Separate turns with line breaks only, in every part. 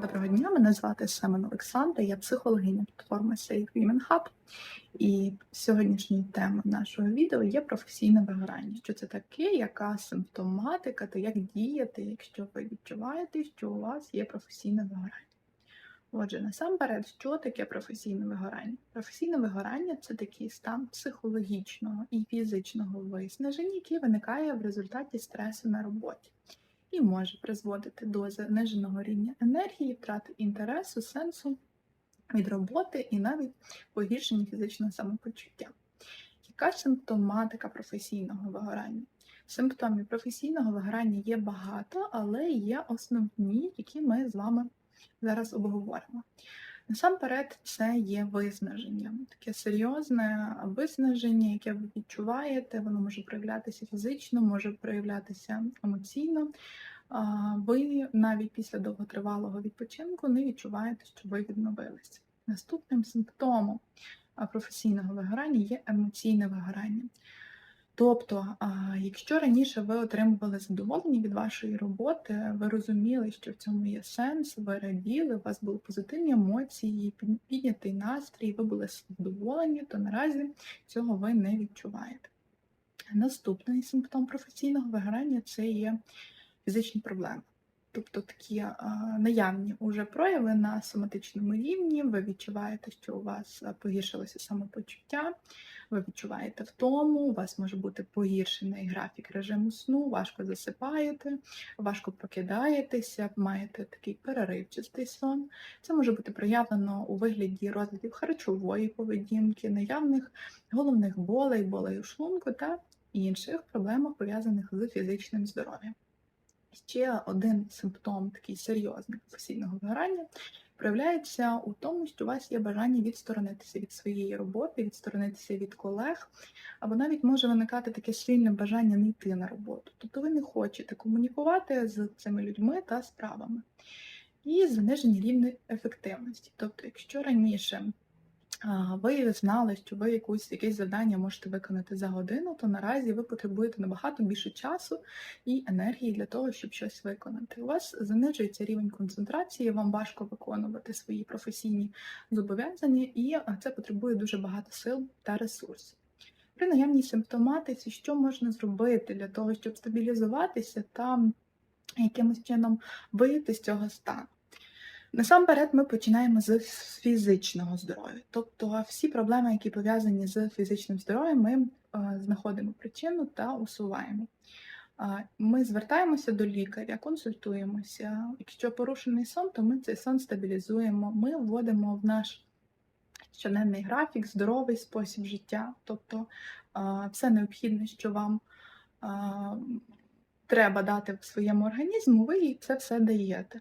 Доброго дня, мене звати Семен Олександра, я психологиня платформи Safe Women Hub. І сьогоднішньою темою нашого відео є професійне вигорання. Що це таке, яка симптоматика та як діяти, якщо ви відчуваєте, що у вас є професійне вигорання. Отже, насамперед, що таке професійне вигорання? Професійне вигорання це такий стан психологічного і фізичного виснаження, який виникає в результаті стресу на роботі і може призводити до заниженого рівня енергії, втрати інтересу, сенсу від роботи і навіть погіршення фізичного самопочуття. Яка симптоматика професійного вигорання? Симптомів професійного вигорання є багато, але є основні, які ми з вами зараз обговоримо. Насамперед, це є виснаження, таке серйозне виснаження, яке ви відчуваєте, воно може проявлятися фізично, може проявлятися емоційно. Ви навіть після довготривалого відпочинку не відчуваєте, що ви відновилися. Наступним симптомом професійного вигорання є емоційне вигорання. Тобто, якщо раніше ви отримували задоволення від вашої роботи, ви розуміли, що в цьому є сенс, ви раділи, у вас були позитивні емоції, піднятий настрій, ви були задоволені, то наразі цього ви не відчуваєте. Наступний симптом професійного вигорання це є фізичні проблеми. Тобто такі наявні уже прояви на соматичному рівні, ви відчуваєте, що у вас погіршилося самопочуття, ви відчуваєте втому, у вас може бути погіршений графік режиму сну, важко засипаєте, важко прокидаєтеся, маєте такий переривчастий сон. Це може бути проявлено у вигляді розладів харчової поведінки, наявних головних болей, болей у шлунку та інших проблемах пов'язаних з фізичним здоров'ям. Ще один симптом, такий серйозний професійного вигорання, проявляється у тому, що у вас є бажання відсторонитися від своєї роботи, відсторонитися від колег, або навіть може виникати таке сильне бажання не йти на роботу. Тобто ви не хочете комунікувати з цими людьми та справами. І занижені рівні ефективності. Тобто, якщо раніше ви знали, що ви якусь якесь завдання можете виконати за годину, то наразі ви потребуєте набагато більше часу і енергії для того, щоб щось виконати. У вас занижується рівень концентрації, вам важко виконувати свої професійні зобов'язання, і це потребує дуже багато сил та ресурсів. При наявній симптоматиці, що можна зробити для того, щоб стабілізуватися та якимось чином вийти з цього стану? Насамперед, ми починаємо з фізичного здоров'я. Тобто всі проблеми, які пов'язані з фізичним здоров'ям, ми знаходимо причину та усуваємо. Ми звертаємося до лікаря, консультуємося. Якщо порушений сон, то ми цей сон стабілізуємо. Ми вводимо в наш щоденний графік, здоровий спосіб життя, тобто все необхідне, що вам треба дати в своєму організму, ви це все даєте.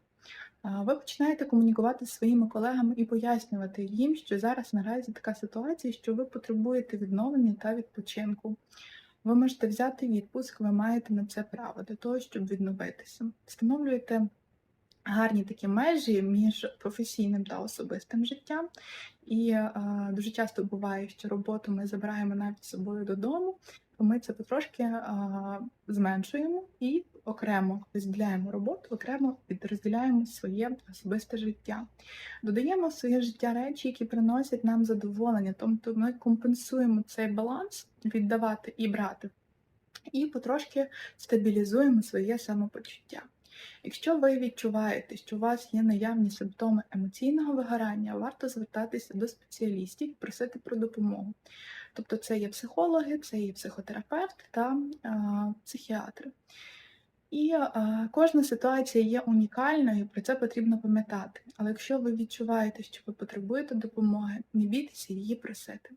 Ви починаєте комунікувати з своїми колегами і пояснювати їм, що зараз наразі така ситуація, що ви потребуєте відновлення та відпочинку. Ви можете взяти відпуск, ви маєте на це право для того, щоб відновитися. Встановлюєте гарні такі межі між професійним та особистим життям. І е, дуже часто буває, що роботу ми забираємо навіть з собою додому, то ми це потрошки е, зменшуємо і окремо розділяємо роботу, окремо підрозділяємо своє особисте життя. Додаємо в своє життя речі, які приносять нам задоволення, тобто ми компенсуємо цей баланс віддавати і брати, і потрошки стабілізуємо своє самопочуття. Якщо ви відчуваєте, що у вас є наявні симптоми емоційного вигорання, варто звертатися до спеціалістів і просити про допомогу. Тобто це є психологи, це є психотерапевт та а, психіатри. І а, кожна ситуація є унікальною, про це потрібно пам'ятати. Але якщо ви відчуваєте, що ви потребуєте допомоги, не бійтеся її просити.